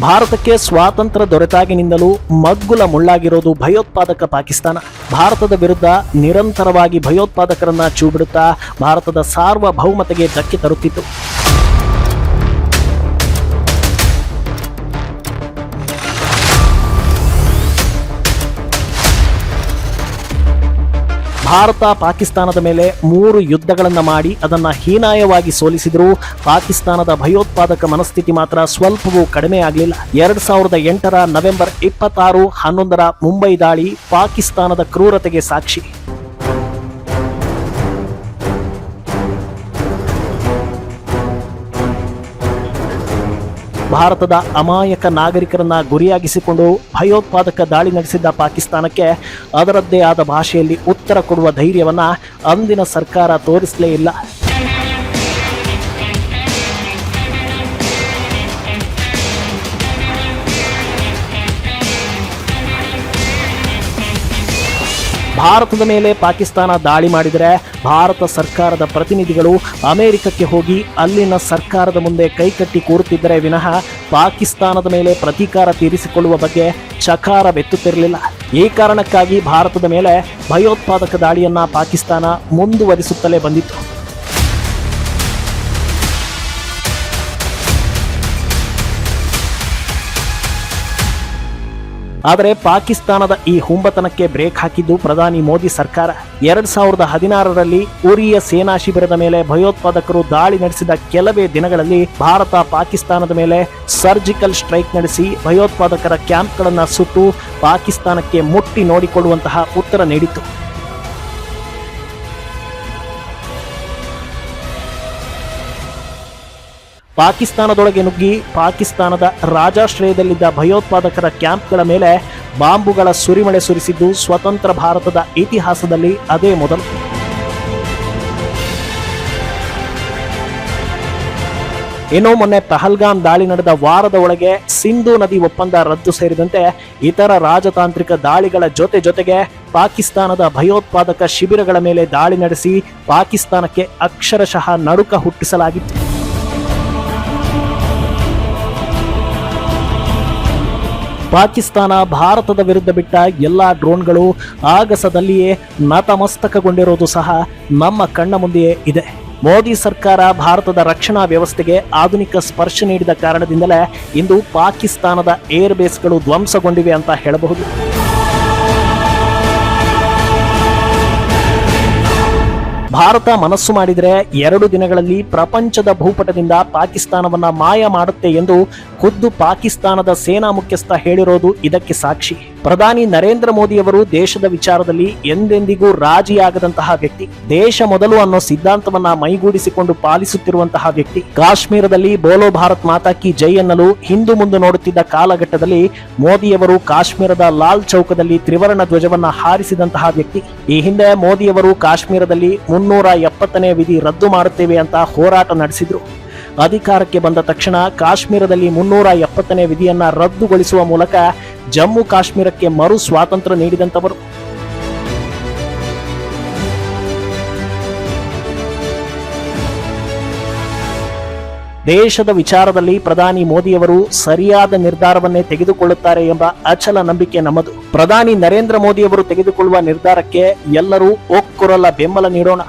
ಭಾರತಕ್ಕೆ ಸ್ವಾತಂತ್ರ್ಯ ದೊರೆತಾಗಿನಿಂದಲೂ ಮಗ್ಗುಲ ಮುಳ್ಳಾಗಿರೋದು ಭಯೋತ್ಪಾದಕ ಪಾಕಿಸ್ತಾನ. ಭಾರತದ ವಿರುದ್ಧ ನಿರಂತರವಾಗಿ ಭಯೋತ್ಪಾದಕರನ್ನ ಚೂಬಿಡುತ್ತಾ ಭಾರತದ ಸಾರ್ವಭೌಮತೆಗೆ ಧಕ್ಕೆ ತರುತ್ತಿತ್ತು. ಭಾರತ ಪಾಕಿಸ್ತಾನದ ಮೇಲೆ ಮೂರು ಯುದ್ಧಗಳನ್ನು ಮಾಡಿ ಅದನ್ನು ಹೀನಾಯವಾಗಿ ಸೋಲಿಸಿದರೂ. ಪಾಕಿಸ್ತಾನದ ಭಯೋತ್ಪಾದಕ ಮನಸ್ಥಿತಿ ಮಾತ್ರ ಸ್ವಲ್ಪವೂ ಕಡಿಮೆ ಆಗಲಿಲ್ಲ. ಎರಡು ಸಾವಿರದ ಎಂಟರ ನವೆಂಬರ್ ಇಪ್ಪತ್ತಾರು ಹನ್ನೊಂದರ ಮುಂಬೈ ದಾಳಿ ಪಾಕಿಸ್ತಾನದ ಕ್ರೂರತೆಗೆ ಸಾಕ್ಷಿ. ಭಾರತದ ಅಮಾಯಕ ನಾಗರಿಕರನ್ನ ಗುರಿಯಾಗಿಸಿಕೊಂಡು ಭಯೋತ್ಪಾದಕ ದಾಳಿ ನಡೆಸಿದ್ದ ಪಾಕಿಸ್ತಾನಕ್ಕೆ ಅದರದ್ದೇ ಆದ ಭಾಷೆಯಲ್ಲಿ ಉತ್ತರ ಕೊಡುವ ಧೈರ್ಯವನ್ನ ಅಂದಿನ ಸರ್ಕಾರ ತೋರಿಸಲೇ ಇಲ್ಲ. ಭಾರತದ ಮೇಲೆ ಪಾಕಿಸ್ತಾನ ದಾಳಿ ಮಾಡಿದರೆ ಭಾರತ ಸರ್ಕಾರದ ಪ್ರತಿನಿಧಿಗಳು ಅಮೆರಿಕಕ್ಕೆ ಹೋಗಿ ಅಲ್ಲಿನ ಸರ್ಕಾರದ ಮುಂದೆ ಕೈಕಟ್ಟಿ ಕೂರುತ್ತಿದ್ದರೆ ವಿನಃ ಪಾಕಿಸ್ತಾನದ ಮೇಲೆ ಪ್ರತೀಕಾರ ತೀರಿಸಿಕೊಳ್ಳುವ ಬಗ್ಗೆ ಚಕಾರ ಬೆತ್ತುತ್ತಿರಲಿಲ್ಲ ಈ ಕಾರಣಕ್ಕಾಗಿ ಭಾರತದ ಮೇಲೆ ಭಯೋತ್ಪಾದಕ ದಾಳಿಯನ್ನು ಪಾಕಿಸ್ತಾನ ಮುಂದುವರಿಸುತ್ತಲೇ ಬಂದಿತ್ತು. ಆದರೆ ಪಾಕಿಸ್ತಾನದ ಈ ಹುಂಬತನಕ್ಕೆ ಬ್ರೇಕ್ ಹಾಕಿದ್ದು ಪ್ರಧಾನಿ ಮೋದಿ ಸರ್ಕಾರ. ಎರಡ್ ಸಾವಿರದ ಹದಿನಾರರಲ್ಲಿ ಉರಿಯ ಸೇನಾ ಶಿಬಿರದ ಮೇಲೆ ಭಯೋತ್ಪಾದಕರು ದಾಳಿ ನಡೆಸಿದ ಕೆಲವೇ ದಿನಗಳಲ್ಲಿ ಭಾರತ ಪಾಕಿಸ್ತಾನದ ಮೇಲೆ ಸರ್ಜಿಕಲ್ ಸ್ಟ್ರೈಕ್ ನಡೆಸಿ ಭಯೋತ್ಪಾದಕರ ಕ್ಯಾಂಪ್ಗಳನ್ನು ಸುಟ್ಟು ಪಾಕಿಸ್ತಾನಕ್ಕೆ ಮುಟ್ಟಿ ನೋಡಿಕೊಳ್ಳುವಂತಹ ಉತ್ತರ ನೀಡಿತು ಪಾಕಿಸ್ತಾನದೊಳಗೆ ನುಗ್ಗಿ ಪಾಕಿಸ್ತಾನದ ರಾಜಾಶ್ರಯದಲ್ಲಿದ್ದ ಭಯೋತ್ಪಾದಕರ ಕ್ಯಾಂಪ್ಗಳ ಮೇಲೆ ಬಾಂಬುಗಳ ಸುರಿಮಳೆ ಸುರಿಸಿದ್ದು ಸ್ವತಂತ್ರ ಭಾರತದ ಇತಿಹಾಸದಲ್ಲಿ ಅದೇ ಮೊದಲು. ಇನ್ನು ಮೊನ್ನೆ ಪಹಲ್ಗಾಮ್ ದಾಳಿ ನಡೆದ ವಾರದ ಒಳಗೆ ಸಿಂಧು ನದಿ ಒಪ್ಪಂದ ರದ್ದು ಸೇರಿದಂತೆ ಇತರ ರಾಜತಾಂತ್ರಿಕ ದಾಳಿಗಳ ಜೊತೆ ಜೊತೆಗೆ ಪಾಕಿಸ್ತಾನದ ಭಯೋತ್ಪಾದಕ ಶಿಬಿರಗಳ ಮೇಲೆ ದಾಳಿ ನಡೆಸಿ ಪಾಕಿಸ್ತಾನಕ್ಕೆ ಅಕ್ಷರಶಃ ನಡುಕ ಹುಟ್ಟಿಸಲಾಗಿತ್ತು. ಪಾಕಿಸ್ತಾನ ಭಾರತದ ವಿರುದ್ಧ ಬಿಟ್ಟ ಎಲ್ಲಾ ಡ್ರೋನ್ಗಳು ಆಗಸದಲ್ಲಿಯೇ ನತಮಸ್ತಕಗೊಂಡಿರೋದು ಸಹ ನಮ್ಮ ಕಣ್ಣ ಮುಂದೆಯೇ ಇದೆ. ಮೋದಿ ಸರ್ಕಾರ ಭಾರತದ ರಕ್ಷಣಾ ವ್ಯವಸ್ಥೆಗೆ ಆಧುನಿಕ ಸ್ಪರ್ಶ ನೀಡಿದ ಕಾರಣದಿಂದಲೇ ಇಂದು ಪಾಕಿಸ್ತಾನದ ಏರ್ ಬೇಸ್ಗಳು ಧ್ವಂಸಗೊಂಡಿವೆ ಅಂತ ಹೇಳಬಹುದು. ಭಾರತ ಮನಸ್ಸು ಮಾಡಿದರೆ ಎರಡು ದಿನಗಳಲ್ಲಿ ಪ್ರಪಂಚದ ಭೂಪಟದಿಂದ ಪಾಕಿಸ್ತಾನವನ್ನು ಮಾಯ ಮಾಡುತ್ತೆ ಎಂದು ಖುದ್ದು ಪಾಕಿಸ್ತಾನದ ಸೇನಾ ಮುಖ್ಯಸ್ಥ ಹೇಳಿರೋದು ಇದಕ್ಕೆ ಸಾಕ್ಷಿ. ಪ್ರಧಾನಿ ನರೇಂದ್ರ ಮೋದಿಯವರು ದೇಶದ ವಿಚಾರದಲ್ಲಿ ಎಂದೆಂದಿಗೂ ರಾಜಿಯಾಗದಂತಹ ವ್ಯಕ್ತಿ, ದೇಶ ಮೊದಲು ಅನ್ನೋ ಸಿದ್ಧಾಂತವನ್ನ ಮೈಗೂಡಿಸಿಕೊಂಡು ಪಾಲಿಸುತ್ತಿರುವಂತಹ ವ್ಯಕ್ತಿ. ಕಾಶ್ಮೀರದಲ್ಲಿ ಬೋಲೋ ಭಾರತ್ ಮಾತಾ ಕಿ ಜೈ ಎನ್ನಲು ಹಿಂದು ಮುಂದೆ ನೋಡುತ್ತಿದ್ದ ಕಾಲಘಟ್ಟದಲ್ಲಿ ಮೋದಿಯವರು ಕಾಶ್ಮೀರದ ಲಾಲ್ ಚೌಕದಲ್ಲಿ ತ್ರಿವರ್ಣ ಧ್ವಜವನ್ನ ಹಾರಿಸಿದಂತಹ ವ್ಯಕ್ತಿ. ಈ ಹಿಂದೆ ಮೋದಿಯವರು ಕಾಶ್ಮೀರದಲ್ಲಿ ಮುನ್ನೂರ ಎಪ್ಪತ್ತನೇ ವಿಧಿ ರದ್ದು ಮಾಡುತ್ತೇವೆ ಅಂತ ಹೋರಾಟ ನಡೆಸಿದ್ರು. ಅಧಿಕಾರಕ್ಕೆ ಬಂದ ತಕ್ಷಣ ಕಾಶ್ಮೀರದಲ್ಲಿ ಮುನ್ನೂರ ಎಪ್ಪತ್ತನೇ ವಿಧಿಯನ್ನ ರದ್ದುಗೊಳಿಸುವ ಮೂಲಕ ಜಮ್ಮು ಕಾಶ್ಮೀರಕ್ಕೆ ಮರು ಸ್ವಾತಂತ್ರ್ಯ ನೀಡಿದಂತವರು ದೇಶದ ವಿಚಾರದಲ್ಲಿ ಪ್ರಧಾನಿ ಮೋದಿಯವರು ಸರಿಯಾದ ನಿರ್ಧಾರವನ್ನೇ ತೆಗೆದುಕೊಳ್ಳುತ್ತಾರೆ ಎಂಬ ಅಚಲ ನಂಬಿಕೆ ನಮ್ಮದು. ಪ್ರಧಾನಿ ನರೇಂದ್ರ ಮೋದಿಯವರು ತೆಗೆದುಕೊಳ್ಳುವ ನಿರ್ಧಾರಕ್ಕೆ ಎಲ್ಲರೂ ಒಕ್ಕುರಲ್ಲ ಬೆಂಬಲ ನೀಡೋಣ.